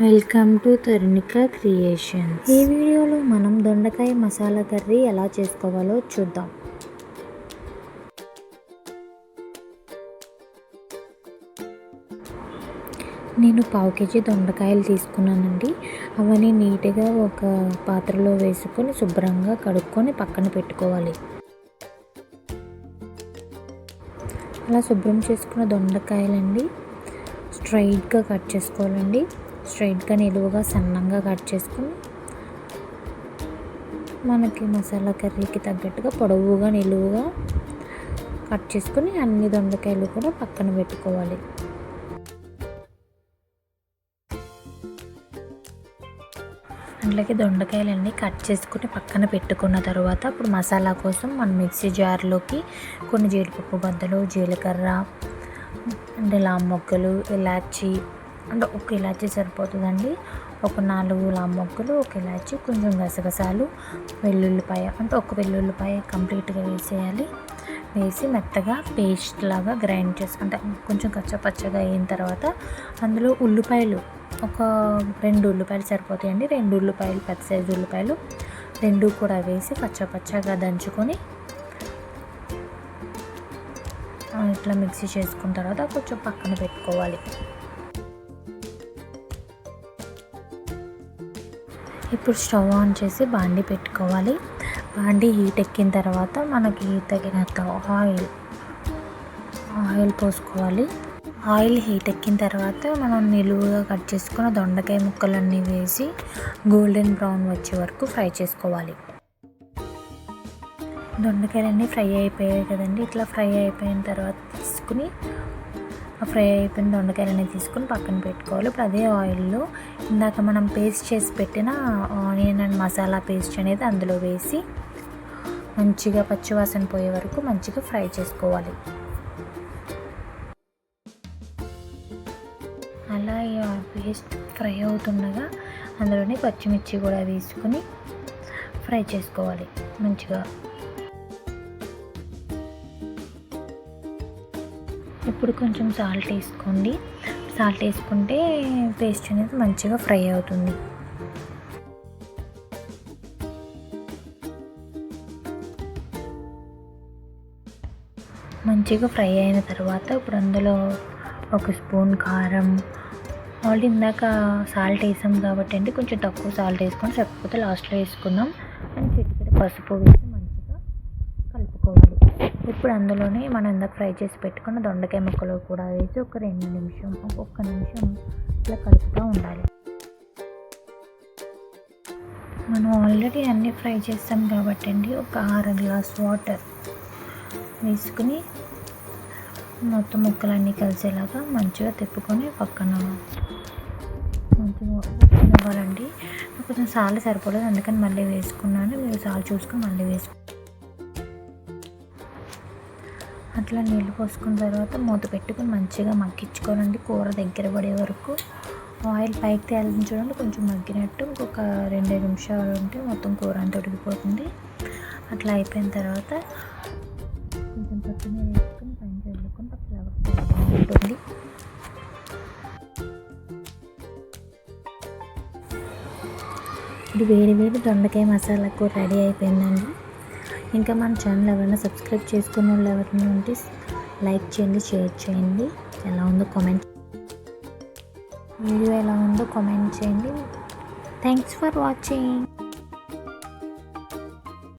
Welcome to తరుణిక creation ఈ వీడియోలో మనం దొండకాయ మసాలా కర్రీ ఎలా చేసుకోవాలో చూద్దాం. నేను పావు కేజీ దొండకాయలు తీసుకున్నానండి. అవన్నీ నీట్గా ఒక పాత్రలో వేసుకొని శుభ్రంగా కడుక్కొని పక్కన పెట్టుకోవాలి. అలా శుభ్రం చేసుకున్న దొండకాయలండి. స్ట్రైట్గా కట్ చేసుకోవాలండి. స్ట్రైట్గా నిలువుగా సన్నంగా కట్ చేసుకుని మనకి మసాలా కర్రీకి తగ్గట్టుగా పొడవుగా నిలువుగా కట్ చేసుకుని అన్ని దొండకాయలు కూడా పక్కన పెట్టుకోవాలి. అందులోకి దొండకాయలన్నీ కట్ చేసుకుని పక్కన పెట్టుకున్న తర్వాత ఇప్పుడు మసాలా కోసం మనం మిక్సీ జార్లోకి కొన్ని జీడిపప్పు బద్దలు జీలకర్ర అంటే లామ్ మొక్కలు ఇలాచి అంటే ఒక ఇలాచి సరిపోతుందండి. ఒక నాలుగు మొక్కలు ఒక ఇలాచి కొంచెం గసగసాలు వెల్లుల్లిపాయ అంటే ఒక వెల్లుల్లిపాయ కంప్లీట్గా వేసేయాలి. వేసి మెత్తగా పేస్ట్ లాగా గ్రైండ్ చేసి అంటే కొంచెం కచ్చపచ్చగా అయిన తర్వాత అందులో ఉల్లిపాయలు ఒక రెండు ఉల్లిపాయలు సరిపోతాయండి. రెండు ఉల్లిపాయలు పెద్ద సైజు ఉల్లిపాయలు రెండు కూడా వేసి పచ్చపచ్చగా దంచుకొని ఇట్లా మిక్సీ చేసుకున్న తర్వాత కొంచెం పక్కన పెట్టుకోవాలి. ఇప్పుడు స్టవ్ ఆన్ చేసి బాండి పెట్టుకోవాలి. బాండి హీట్ ఎక్కిన తర్వాత మనకి తగినంత ఆయిల్ ఆయిల్ పోసుకోవాలి. ఆయిల్ హీట్ ఎక్కిన తర్వాత మనం నిలువుగా కట్ చేసుకున్న దొండకాయ ముక్కలన్నీ వేసి గోల్డెన్ బ్రౌన్ వచ్చే వరకు ఫ్రై చేసుకోవాలి. దొండకాయలన్నీ ఫ్రై అయిపోయాయి కదండి. ఇట్లా ఫ్రై అయిపోయిన తర్వాత తీసుకుని ఫ్రై అయిపోయిన దొండకాయలన్నీ తీసుకుని పక్కన పెట్టుకోవాలి. ఇప్పుడు అదే ఆయిల్లో ఇందాక మనం పేస్ట్ చేసి పెట్టిన ఆనియన్ అండ్ మసాలా పేస్ట్ అనేది అందులో వేసి మంచిగా పచ్చివాసన పోయే వరకు మంచిగా ఫ్రై చేసుకోవాలి. అలా ఈ పేస్ట్ ఫ్రై అవుతుండగా అందులోనే పచ్చిమిర్చి కూడా వేసుకుని ఫ్రై చేసుకోవాలి. మంచిగా ఇప్పుడు కొంచెం సాల్ట్ వేసుకోండి. సాల్ట్ వేసుకుంటే పేస్ట్ అనేది మంచిగా ఫ్రై అవుతుంది. మంచిగా ఫ్రై అయిన తర్వాత ఇప్పుడు అందులో ఒక స్పూన్ కారం ఆల్రెడీ ఇందాక సాల్ట్ వేసాం కాబట్టి అండి కొంచెం తక్కువ సాల్ట్ వేసుకొని సరిపోతే లాస్ట్లో వేసుకుందాం. అండ్ చిటికెడ పసుపు వేసి ఇప్పుడు అందులోనే మనం ఇందాక ఫ్రై చేసి పెట్టుకున్న దొండకాయ ముక్కలు కూడా వేసి ఒక రెండు నిమిషం ఒక్కొక్క నిమిషం ఇట్లా కలుపుతూ ఉండాలి. మనం ఆల్రెడీ అన్నీ ఫ్రై చేస్తాం కాబట్టి అండి ఒక ఆరు గ్లాస్ వాటర్ వేసుకుని మొత్తం ముక్కలన్నీ కలిసేలాగా మంచిగా తిప్పుకొని పక్కన మంచిగా ఇవ్వాలండి కొంచెం సాలు సరిపోలేదు అందుకని మళ్ళీ వేసుకున్నాను. మీరు సాలు చూసుకొని మళ్ళీ వేసుకున్నాను అట్లా నీళ్ళు పోసుకున్న తర్వాత మూత పెట్టుకుని మంచిగా మగ్గించుకోవాలండి. కూర దగ్గర పడే వరకు ఆయిల్ పైకి తేలింది చూడండి కొంచెం మగ్గినట్టు ఇంకొక రెండు నిమిషాలు ఉంటే మొత్తం కూర అంతా ఉడికిపోతుంది. అట్లా అయిపోయిన తర్వాత కొంచెం కొత్తిమీర వేసుకొని పైన చల్లుకొని ఫ్లేవర్ ఉంటుంది ఇది వేడి వేడి దొండకాయ మసాలా కూర రెడీ అయిపోయిందండి. ఇంకా మన ఛానల్ ఎవరైనా సబ్స్క్రైబ్ చేసుకున్న వాళ్ళు ఎవరైనా ఉంటే లైక్ చేయండి షేర్ చేయండి. ఎలా ఉందో కామెంట్ వీడియో ఎలా ఉందో కామెంట్ చేయండి. Thanks for watching